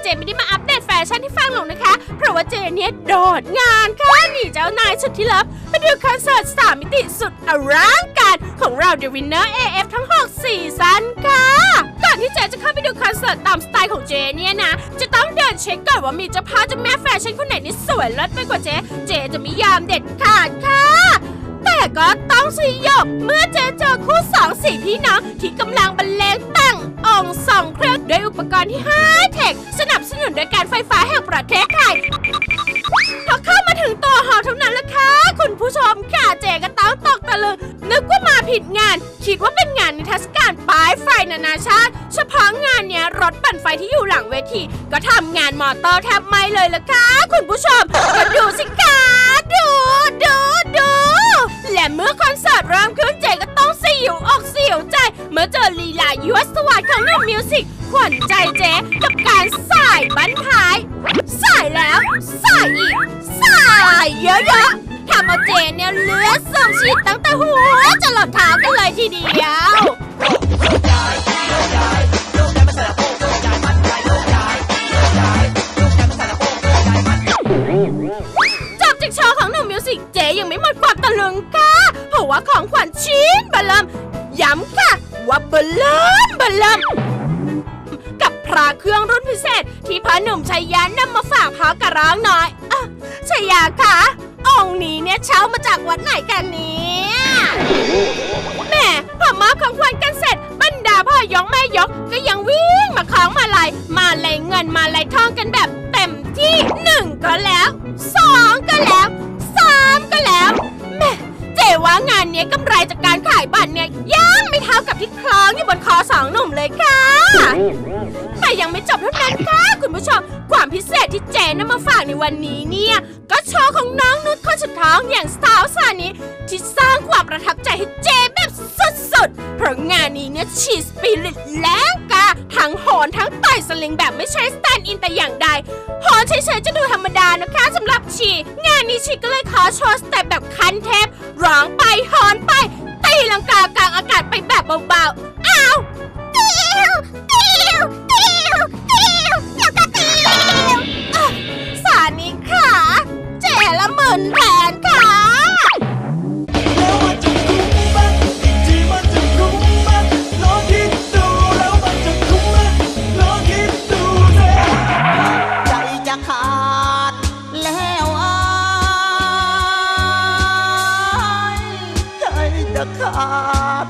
วันเจไม่ได้มาอัปเดตแฟชั่นที่ฟังหรอกนะคะ เพราะว่าเจเนี่ยโดดงานค่ะหนีเจ้านายสุดที่ลับไปดูคอนเสิร์ตสามมิติสุดอลังการของเรา The Winner AF ทั้ง6ซีซั่นค่ะก่อนที่เจจะเข้าไปดูคอนเสิร์ตตามสไตล์ของเจเนี่ยนะ จะต้องเดินเช็คก่อนว่ามีเจ้าพ่อเจ้าแม่แฟชั่นคนไหนนี่สวยเลิศไปกว่าเจเจจะไม่ยอมเด็ดขาดค่ะแต่ก็ต้องสยบเมื่อเจเจอคู่สองสี่พี่น้องที่กำลังบรรเลงตั้งองค์สองเครื่องด้วยอุปกรณ์ที่ไฮเทคสน สนุนโดยการไฟฟ้าแห่งประเทศไทยพอเข้ามาถึงตัวหอเท่านั้นละค่ะ คุณผู้ชมค่ะเจก็ต้องตกตะลึงนึกว่ามาผิดงาน คิดว่าเป็นงานนิทรรศการป้ายไฟนานาชาติ เฉพาะงานเนี้ยรถปั่นไฟที่อยู่หลังเวที ก็ทำงานมอเตอร์แทบไม่เลยละค่ะ คุณผู้ชมก็ดูสิคะดูดูดูและเมื่อคอนเสิร์ตเริ่มขึ้น มมิวสิกขวัญใจเจ๊กับการสายบั้นท้าย สายแล้ว สายอีก สายเยอะๆทำเอาเจ๊เนี่ยเลือดซึมฉีดตั้งแต่หัวจะหลดเท้ากันเลยทีเดียวจบจากโชว์ของหนุ่มมิวสิกเจ๊ยังไม่หมดความตะลึงค่ะเพราะว่าของขวัญชิ้นเบลเริ่มย้ำค่ะว่าเบลเริ่มเบลเริ่ม เครื่องรุ่นพิเศษ ที่พ่อหนุ่มชัยยานำมาฝากพ่อกระร้องน้อยอะชัยยาคะองค์นี้เนี่ยเช่ามาจากวัดไหนกันเนี่ยแหม่พอมอบของขวัญกันเสร็จบรรดาพ่อยกแม่ยกก็ยังวิ่งมาคล้องมาลัยมาลัยเงินมาลัยทองกันแบบเต็มที่หนึ่งก็แล้วสองก็แล้วสามก็แล้วแหม่เจว่างานเนี้ยกำไรจากการขายบัตรเนี่ยยังไม่เท่า กับที่คล้องอยู่บนคอสองหนุ่มเลยค่ะ แต่ยังไม่จบเท่านั้นค่ะคุณผู้ชม ความพิเศษที่เจนนำมาฝากในวันนี้เนี่ย ก็โชว์ของน้องนุชคนสุดท้องอย่างสาวสานี้ที่สร้างความประทับใจให้เจแบบสุดๆ เพราะงานนี้เนี่ยชีสปิริตแรงกาทั้งโหนทั้งต่อยสลิงแบบไม่ใช้สแตนด์อินแต่อย่างใดโหนเฉยๆจะดูธรรมดานะคะสำหรับชี งานนี้ชีก็เลยขอโชว์สเต็ปแบบคันเทป เบาๆอ้าวติวติวติวติวแล้วก็ติวอะสานิค่ะเจละหมื่นแผนค่ะ แล้วมันจะคุ้มไหมอีกทีมันจะคุ้มไหมลองคิดดูแล้วมันจะคุ้มไหมลองคิดดูสิใจจะขาดแล้วอายใจจะขาด